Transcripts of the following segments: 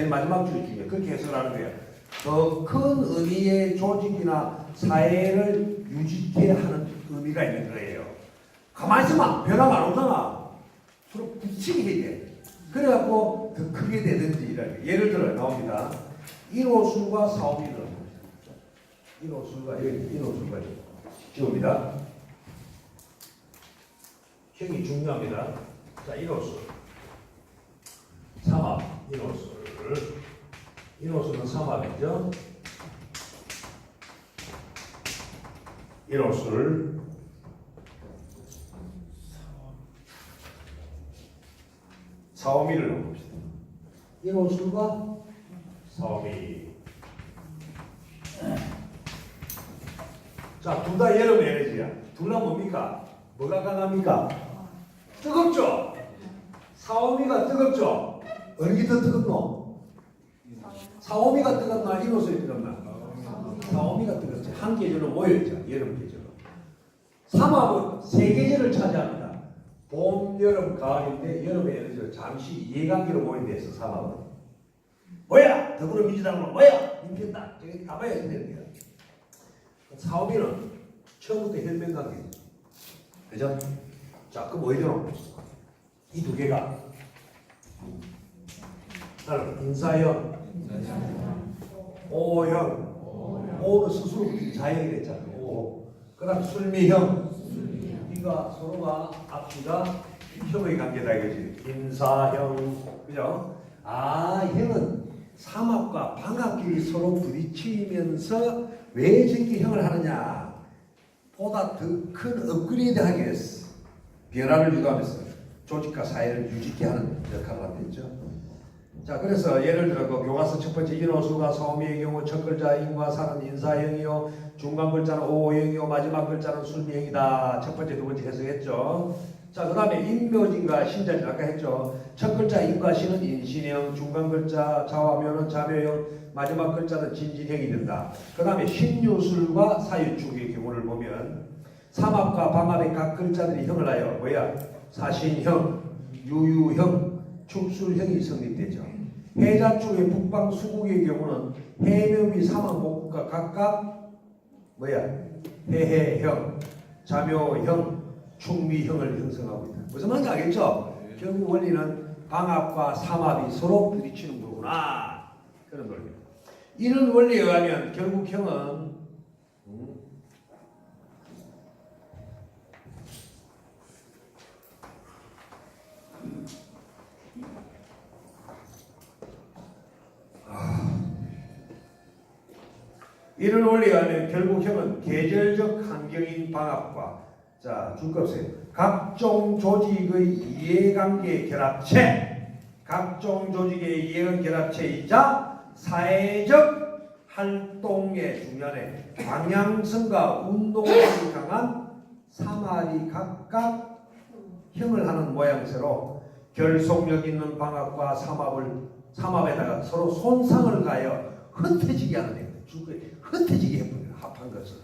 맨 마지막 줄 중에 그렇게 해석하는 거예요. 더 큰 의미의 조직이나 사회를 유지케 하는 의미가 있는 거예요. 가만히 있으면 변화가 안 오잖아. 서로 해야 돼. 그래갖고 더 크게 되든지 이런 예를 들어 나옵니다. 인호술과 사오미를 인호술과 여기 인호술과 지웁니다. 형이 중요합니다. 자, 인호술. 삼합, 인호 술. 인호술은 삼합이죠. 인호술. 사오미를 넣어봅시다. 인호술과 사오미. 자, 둘 다 여름 에너지야. 둘 다 뭡니까? 뭐가 강합니까? 뜨겁죠? 사오미가 뜨겁죠? 어느 게 더 뜨겁노? 사오미가 뜨겁나? 인호술이 뜨겁나? 사오미가 뜨겁지. 한 계절로 모여있죠. 여름 계절로. 삼합은 세 계절을 차지합니다. 봄, 여름, 가을인데 여름의 에너지를 잠시 이해관계로 모인 데서 삼합은 뭐야? 더불어민주당은 뭐야? 임편다. 저기 가봐야 되는 거야. 사오미는 처음부터 혈맹관계죠. 그죠? 자, 그럼 뭐 되노? 이두 개가 나는 인사형, 오형, 오는 스스로 자형이 됐잖아. 오. 그다음 술미형, 이가 서로가 앞뒤가 형의 관계다 이거지. 인사형, 그죠? 아, 형은 삼합과 방합끼리 서로 부딪히면서 왜 저렇게 형을 하느냐? 보다 더 큰 업그레이드 하기 위해서 변화를 유도하면서 조직과 사회를 유지케 하는 역할을 하고 있죠. 자, 그래서 예를 들어 그 교과서 첫 번째 인호수가 소미의 경우 첫 글자 인과 사는 인사형이요, 중간 글자는 오형이요, 마지막 글자는 술미형이다. 첫 번째, 두 번째 해석했죠. 자, 그 다음에 인묘진과 신자진 아까 했죠. 첫 글자 인과 신은 인신형, 중간 글자 자화면은 자묘형, 마지막 글자는 진진형이 된다. 그 다음에 신유술과 사유축의 경우를 보면 삼합과 방합의 각 글자들이 형을 하여 뭐야? 사신형, 유유형, 축술형이 성립되죠. 해자 쪽의 북방 수국의 경우는 해묘비 삼합 목국과 각각 뭐야? 해해형, 자묘형, 충미형을 형성하고 있다. 무슨 말인지 알겠죠? 결국 원리는 방합과 삼합이 서로 부딪히는 거구나. 그런 논리입니다. 이런 원리에 의하면 결국 형은 음, 이런 원리에 의하면 결국 형은 계절적 환경인 방합과 자 줄것세요 각종 조직의 이해관계 결합체 각종 조직의 이해관 결합체이자 사회적 활동의 중간에 방향성과 운동력이 강한 사마리 각각 형을 하는 모양새로 결속력 있는 방합과 삼합을 삼합에다가 서로 손상을 가하여 흩어지게 하는 애 죽게 흩어지게 해버려요 합한 것을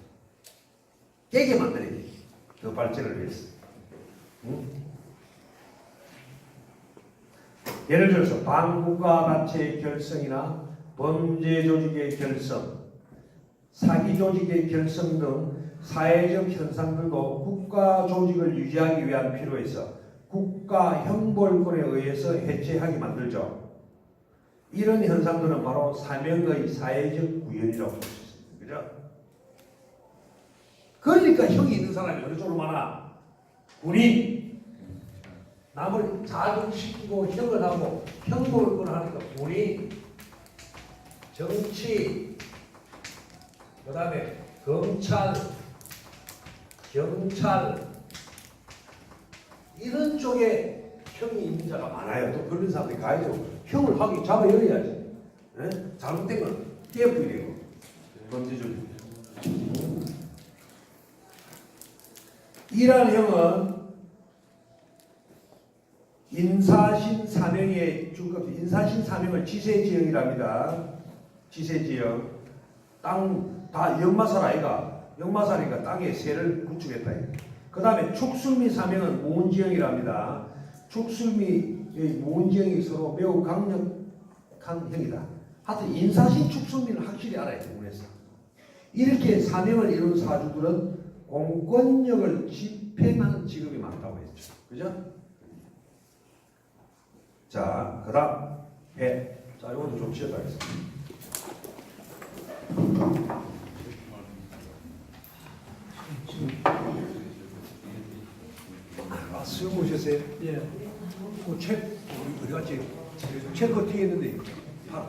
깨게 만들어야지 더 발전을 위해서 응? 예를 들어서 반국가 가치의 결성이나 범죄 조직의 결성, 사기 조직의 결성 등 사회적 현상들도 국가 조직을 유지하기 위한 필요에서 국가 형벌권에 의해서 해체하게 만들죠. 이런 현상들은 바로 사명의 사회적 구현이라고 볼 수 있습니다. 그죠? 그러니까 형이 있는 사람이 어느 쪽으로 많아? 군인. 남을 자극시키고 형을 하고 형벌권을 하니까 군인. 정치, 그 다음에 검찰, 경찰, 이런 쪽에 형이 있는 자가 많아요. 또 그런 사람들이 가야죠. 형을 하기 잡아 열어야지. 예? 잘못된 건 깨부리고 범죄적. 이러한 형은 인사신 사명의 중급 인사신 사명을 지세지형이랍니다. 지세지형 땅 다 역마살 아이가 역마살이니까 땅에 새를 구축했다. 그 다음에 축술미 사명은 모은지형이랍니다. 축술미의 모은지형이 서로 매우 강력한 한 형이다. 하여튼 인사신축 승리를 확실히 알아야 돼, 우리에서. 이렇게 사명을 이룬 사주들은 공권력을 집행하는 직업이 많다고 했죠. 그죠? 자, 그 다음, 배. 자, 이건 좀 지어가겠습니다. 아, 수영 오셨어요? 예. 그 책, 우리 같이 체크 어떻게 했는데, 파.